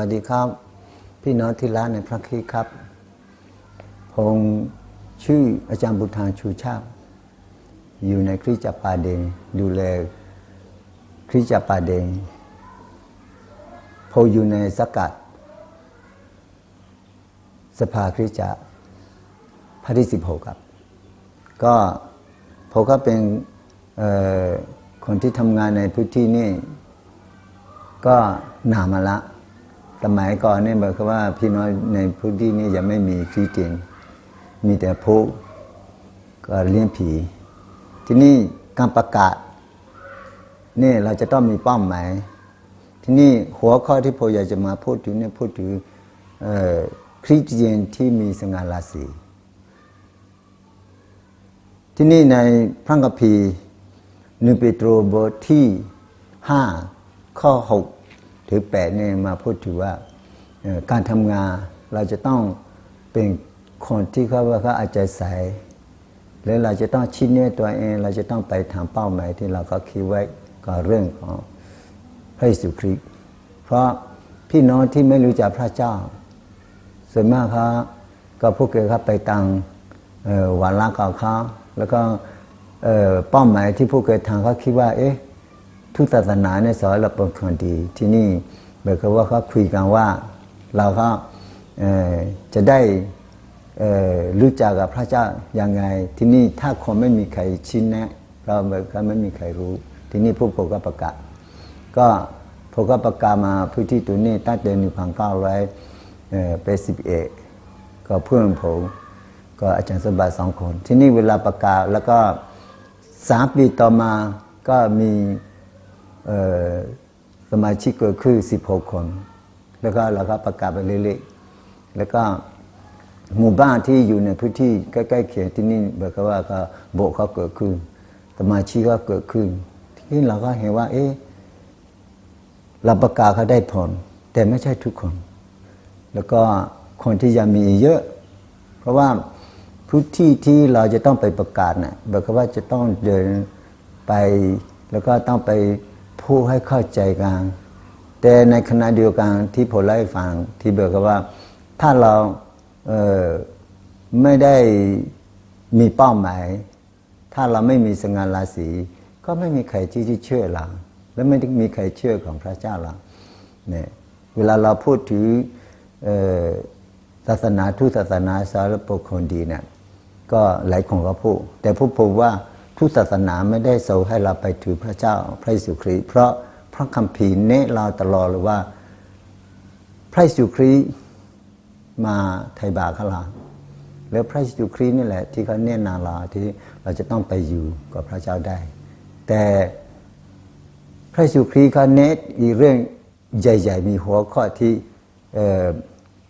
สวัสดีครับ พี่น้องที่ร้านในพระคริสครับ ผมชื่ออาจารย์บุญทานชูชาติ อยู่ในคริสตจักรปาเดงดูแลคริสตจักรปาเดงผมอยู่ในสกัด สภาคริสตจักรพระที่สิบหกครับ ก็ผมก็เป็นคนที่ทำงานในพื้นที่นี่ก็นานมาละ สมัยก่อนเนี่ยบอกว่าพี่น้อยในพื้นที่นี้ยังไม่มีคริสเตียนมีแต่พวกก็เลี้ยงผี ที่นี่การประกาศนี่เราจะต้องมีเป้าหมาย ที่นี่หัวข้อที่ผมอยากจะมาพูดถึงเนี่ยพูดถึงคริสเตียนที่มีสง่าราศีที่นี่ในพระคัมภีร์หนึ่งเปโตรบทที่ห้าข้อหก ถึงแปดเนี่ยมาพูดถึงว่าการทำงานเราจะต้องเป็นคนที่เขาว่าเขาอาใจใส่หรือเราจะต้องชี้แนะตัวเอง เราจะต้องไปทำเป้าหมายที่เราก็คิดไว้ก็เรื่องของพระเยซูคริสต์เพราะพี่น้องที่ไม่รู้จักพระเจ้า ส่วนมากเขาก็พวกเกเขาไปตังหวานรักกับเขาแล้วก็เป้าหมายที่พวกเกทางเขาคิดว่า เอ๊ะ ทุกศาสนาเนี่ยสอนเราเป็นคนดีที่นี่เบิกว่าเขาคุยกันว่าเราก็จะได้รู้จักกับพระเจ้ายังไง ที่นี่ถ้าคนไม่มีใครชี้แนะเราเบิกก็ไม่มีใครรู้ ที่นี่พวกผมก็ประกาศก็ผมก็ประกาศมาพื้นที่ตัวนี้ตั้งแต่หนึ่งพันเก้าร้อยแปดสิบเอ็ดก็เพื่อนผมก็อาจารย์สบัติสองคน ที่นี่เวลาประกาศแล้วก็สามปีต่อมาก็มี สมาชิกเกิดขึ้นสิบหกคน แล้วก็เราก็ประกาศไปเรื่อยๆแล้วก็หมู่บ้านที่อยู่ในพื้นที่ใกล้ๆเคียงที่นี่แบบว่าก็โบสถ์เขาเกิดขึ้นสมาชิกก็เกิดขึ้น ที่นี่เราก็เห็นว่า เอ๊ะเราประกาศเขาได้ผลแต่ไม่ใช่ทุกคน แล้วก็คนที่ยังมีเยอะ เพราะว่าพื้นที่ที่เราจะต้องไปประกาศนะ่ะแบบว่าจะต้องเดินไปแล้วก็ต้องไป พูดให้เข้าใจกัน แต่ในขณะเดียวกันที่ผมเล่าให้ฟังที่บอกว่า ถ้าเราเไม่ได้มีเป้าหมาย ถ้าเราไม่มีสง่าราศีก็ไม่มีใครที่ที่เชื่อเรา และไม่ได้มีใครเชื่อของพระเจ้าเราเนี่ยเวลาเราพูดถึงเอ่อศาสนาทุกศาสนาสารปกคนดีเนี่ยก็หลายคนก็พูด แต่ผู้พูดว่า ทุกศาสนาไม่ได้ส่งให้เราไปถือพระเจ้าพระเยซูคริสต์เพราะพระคัมภีร์เน้เราตลอดเลยว่า พระเยซูคริสต์มาไถ่บาข้าแล้วพระเยซูคริสต์นี่แหละ ที่เขาแนะนำเราที่เราจะต้องไปอยู่กับพระเจ้าได้ แต่พระเยซูคริสต์เขาเน้นอีกเรื่องใหญ่ ๆ มีหัวข้อที่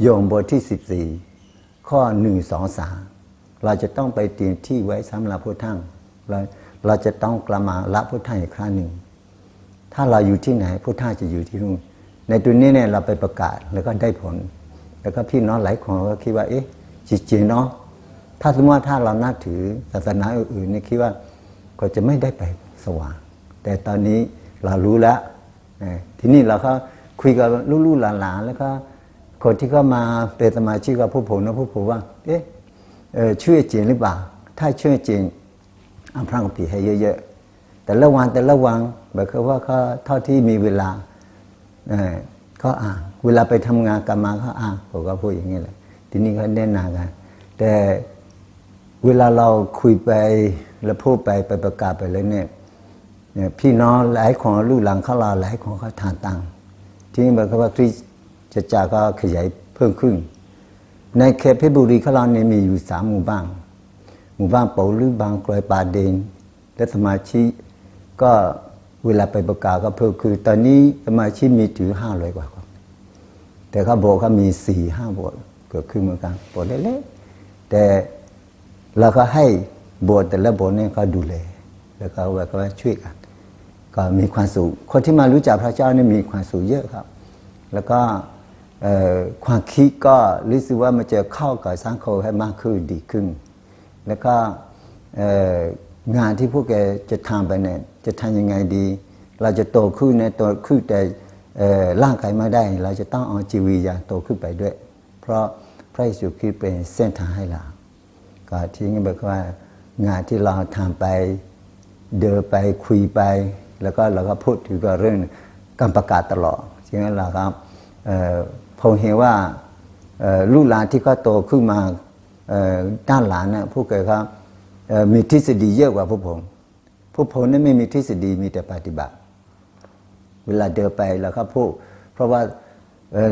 โยงบทที่ 14 ข้อ 1 2 3 เราจะต้องไปเตรียมที่ไว้สำหรับผู้ท่าน เราเราจะต้องกลับมารับผู้ท่านอีกครั้งหนึ่ง ถ้าเราอยู่ที่ไหนผู้ท่าจะอยู่ที่นู่นในตัวนี้เนี่ยเราไปประกาศแล้วก็ได้ผล แล้วก็พี่น้องหลายคนก็คิดว่า เอ๊ะจริงๆเนาะถ้าสมมติว่าถ้าเรานับถือศาสนาอื่นๆเนี่ยคิดว่าก็จะไม่ได้ไปสว่าง แต่ตอนนี้เรารู้แล้วทีนี้เราก็คุยกับลูกๆหลานๆแล้วก็คนที่เขามาเป็นสมาชิกกับผู้ผมนะผู้ผมว่า เอ๊ะเอ่อช่วยจริงหรือเปล่า ถ้าช่วยจริง อาพระคัมภีร์ให้เยอะๆ แต่ละวันแต่ละวันแบบคือว่าเขาเท่าที่มีเวลาเอ่อก็อ่านเวลาไปทำงานกลับมาเขาอ่านผมก็พูดอย่างนี้แหละทีนี้เขาแนะนำกันแต่เวลาเราคุยไปแล้วพูดไปไปประกาศไปเลยเนี่ยเนี่ยพี่น้องหลายของลูกหลังเขาเราหลายของเขาทานตังที่นี่บอกว่าคริสตจักรก็ขยายเพิ่มขึ้น ในเขตเพชรบุรีเขาเราเนี่ยมีอยู่สามหมู่บ้าน หมู่บ้านเปาลือบางกลอยป่าเดน และสมาชิกก็เวลาไปประกาศก็เพิ่มคือ ตอนนี้สมาชิกมีถึงห้าร้อยกว่าคนแต่เขาบอกเขามีสี่ห้าบสถ์เกิดขึ้นเหมือนกันบสถ์เล็กๆแต่เราก็ให้โบสถ์แต่ละโบสถ์เนี่ยเขาดูแลแล้วก็แบบว่าช่วยกันก็มีความสุขคนที่มารู้จักพระเจ้านี่มีความสุขเยอะครับ แล้วก็ความคิดก็รู้สึกว่ามันจะเข้ากับสังคมให้มากขึ้นดีขึ้น แล้วก็งานที่พวกแกจะทำไปเนี่ยจะทำยังไงดี เราจะโตขึ้นเนี่ยโตขึ้นแต่ร่างกายไม่ได้ เราจะต้องเอาจิตวิญญาณโตขึ้นไปด้วย เพราะพระเยซูคริสต์เป็นเส้นทางให้เราก็ที่นี่บอกว่างานที่เราทำไปเดินไปคุยไป แล้วก็เราก็พูดถึงเรื่องการประกาศตลอดฉะนั้นเราครับเอ่อผมเห็นว่าลูกหลานที่เขาโตขึ้นมา ด้านหลังนะพวกเขาครับเอ่อมีทฤษฎีเยอะกว่าพวกผม พวกผมนั้นไม่มีทฤษฎีมีแต่ปฏิบัติ เวลาเดินไปเราก็พูด เพราะว่า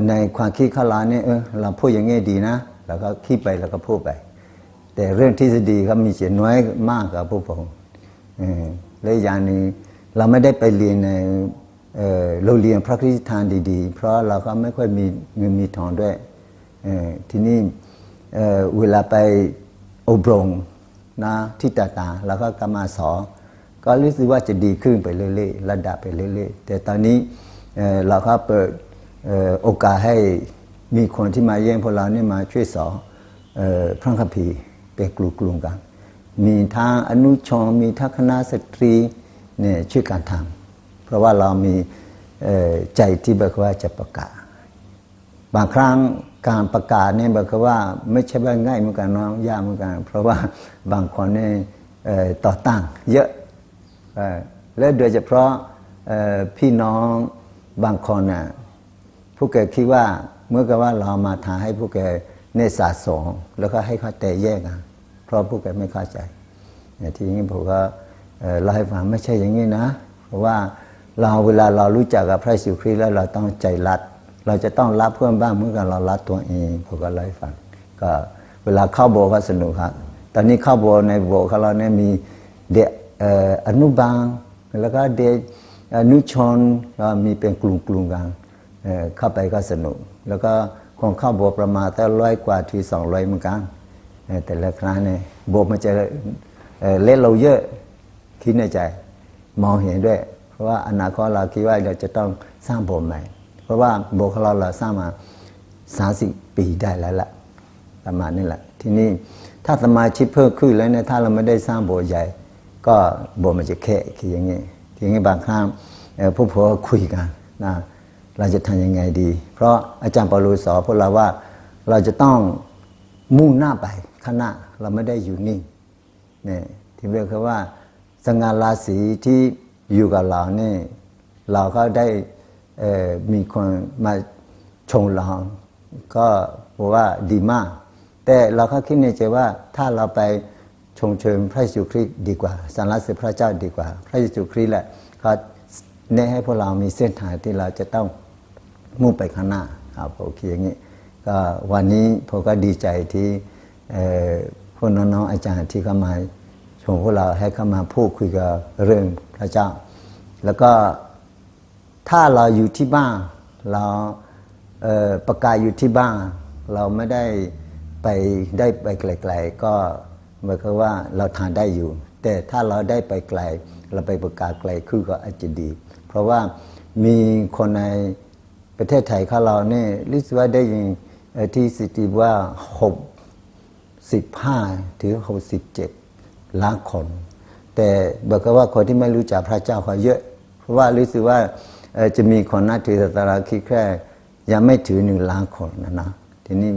ในความคิดของเราเนี่ยเราพูดอย่างงี้ดีนะเราก็คิดไปเราก็พูดไป แต่เรื่องทฤษฎีเขามีเสียน้อยมากกว่าพวกผมเออและอย่างหนึ่งเราไม่ได้ไปเรียนในเรงเรียนพระคริสตทานดี ๆ เพราะเราก็ไม่ค่อยมีเงินมีทองด้วยทีนี้ เเวลาไปอบรมนะที่ต่างๆเราก็กลับมาสอนก็รู้สึกว่าจะดีขึ้นไปเรื่อยๆระดับไปเรื่อยๆ แต่ตอนนี้เเราก็เปิดโอกาสให้มีคนที่มาเยี่ยมพวกเราเนี่ยมาช่วยสอนพระคัมภีร์เป็นกลุ่มๆกัน มีทางอนุชรมีทักคณะสตรีเนี่ยช่วยการทำเพราะว่าเรามีใจที่แบบว่าจะประกาศ บางครั้ง การประกาศเนี่ยแบบว่าไม่ใช่ว่าง่ายเหมือนกันเนาะยากเหมือนกัน เพราะว่าบางคนเนี่ยเอ่อต่อต้านเยอะและโดยเฉพาะเอ่อพี่น้องบางคนน่ะพวกแกคิดว่าเมื่อกับว่าเรามาทาให้พวกแกเนยสะสมแล้วก็ให้เขาแตกแยกกันเพราะพวกแกไม่เข้าใจเนี่ยทีนี้ผมก็เล่าให้ฟังไม่ใช่อย่างนี้นะ เพราะว่าเราเวลาเรารู้จักกับพระเยซูคริสต์แล้วเราต้องใจรัด เราจะต้องรับเพื่อนบ้างเหมื่อนกับเรารับตัวเองผมก็เล่าให้ฟังก็เวลาเข้าโบว์ก็สนุกครับตอนนี้เข้าโบว์ในโบว์ของเราเนี่ยมีเด็กอนุบาลแล้วก็เด็กอนุชนก็มีเป็นกลุ่มๆกันเอ่อเข้าไปก็สนุก แล้วก็คนเข้าโบว์ประมาณแต่ร้อยกว่าทีสองร้อยเหมือนกันแต่ละครั้งเนี่ยโบว์มันจะเล่นเราเยอะคิดในใจ มองเห็นด้วย เพราะว่าอนาคตเราคิดว่าเราจะต้องสร้างโบว์ใหม่ เพราะว่าโบสถ์ของเราเราสร้างมาสาสิปีได้แล้วละประมาณนี้แหละ ทีนี้ถ้าสมาชิกเพิ่มขึ้นแล้วเนี่ยถ้าเราไม่ได้สร้างโบสถ์ใหญ่ ก็โบสถ์มันจะแค่คืออย่างนี้ทีนี้บางครั้งพวกผมก็คุยกันนะเราจะทำยังไงดี เพราะอาจารย์ปาโลสอนพวกเราว่าเราจะต้องมุ่งหน้าไปข้างหน้าเราไม่ได้อยู่นิ่งเนี่ยที่เรียกว่าสง่าราศีที่อยู่กับเราเนี่ยเราก็ได้ มีคนมาชงเราก็บอกว่าดีมาก แต่เราก็คิดในใจว่าถ้าเราไปชงเชิญพระเยซูคริสต์ดีกว่าสรรเสริญพระเจ้าดีกว่า พระเยซูคริสต์แหละเขาแนะให้พวกเรามีเส้นทางที่เราจะต้องมุ่งไปข้างหน้าครับโอเคอย่างนี้ก็วันนี้ผมก็ดีใจที่พวกน้องๆอาจารย์ที่เข้ามาชมพวกเราให้เข้ามาพูดคุยกับเรื่องพระเจ้า แล้วก็ ถ้าเราอยู่ที่บ้านเราเประกาศอยู่ที่บ้าน เราไม่ได้ไปได้ไปไกลๆก็หมายความว่าเราทานได้อยู่ แต่ถ้าเราได้ไปไกล เราไปประกาศไกลขึ้นก็อาจจะดี เพราะว่ามีคนในประเทศไทยของเราเนี่ยรู้สึกว่าได้ยินที่สถิติว่าหกสิบห้าถึงหกสิบเจ็ดล้านคน แต่บอกว่าคนที่ไม่รู้จักพระเจ้าเขาเยอะ เพราะว่ารู้สึกว่า จะมีคนนับถือศาสนาคิดแค่ยังไม่ถือหนึ่งล้านคนนะนะทีนี้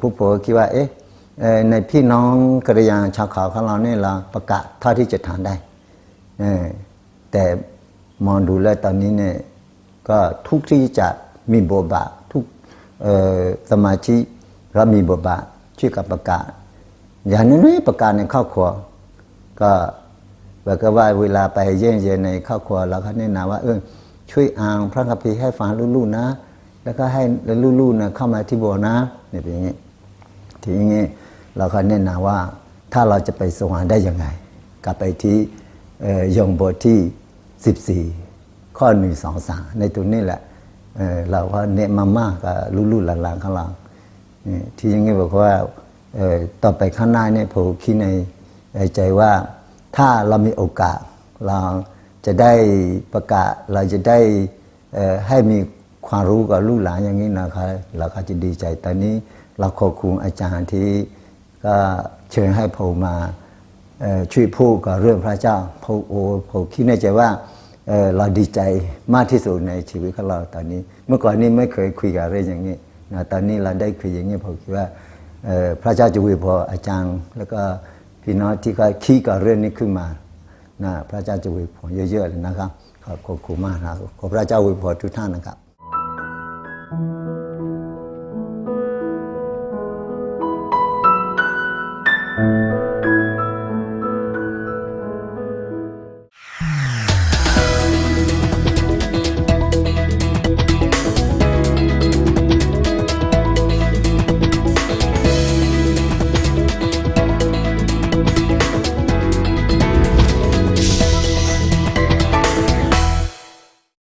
ผู้ผมก็คิดว่า เอ๊ะในพี่น้องกระยาชาวเขาของเราเนี่ยเราประกาศเท่าที่จะทานได้แต่มองดูแล้วตอนนี้เนี่ยก็ทุกที่จะมีบทบาททุกสมาชิกเรามีบทบาทช่วยกับประกาศ อย่างน้อยๆประกาศในครอบครัว ก็แบบก็ว่าเวลาไปเยี่ยมเยียนในครอบครัวเราก็แนะนำว่าเออ ช่วยอ่านพระคัมภีร์ให้ฟังลูกๆนะ แล้วก็ให้ลูกๆนะเข้ามาที่โบสถ์นะเนี่ยเป็นอย่างนี้ทีนี้เราก็แนะนำว่าถ้าเราจะไปสวรรค์ได้ยังไง กลับไปที่ยงบทที่ 14 ข้อหนึ่งสองสามในตัวนี้แหละเเราก็เน้นมามากกับลูกๆหลานๆของเรานี่ที่อยังนี้บอกว่าต่อไปข้างหน้าเนี่ยผมคิดในในใจว่าถ้าเรามีโอกาสเรา จะได้ประกาศเราจะได้ให้มีความรู้กับลูกหลานอย่างนี้นะครับเราก็จะดีใจตอนนี้เราขอบคุณอาจารย์ที่ก็เชิญให้ผมมาช่วยพูดกับเรื่องพระเจ้าผมโอ้ผมคิดในใจว่าเเราดีใจมากที่สุดในชีวิตของเราตอนนี้ เมื่อก่อนนี้ไม่เคยคุยกับเรื่องอย่างนี้นะตอนนี้เราได้คุยอย่างนี้ผมคิดว่าพระเจ้าจะวยพรอาจารย์ แล้วก็พี่น้องที่เขาคิดกับเรื่องนี้ขึ้นมา นะพระเจ้าจะอวยพรเยอะๆเลยนะครับขอบคุณมากนะครับขอพระเจ้าอวยพรทุกท่านนะครับ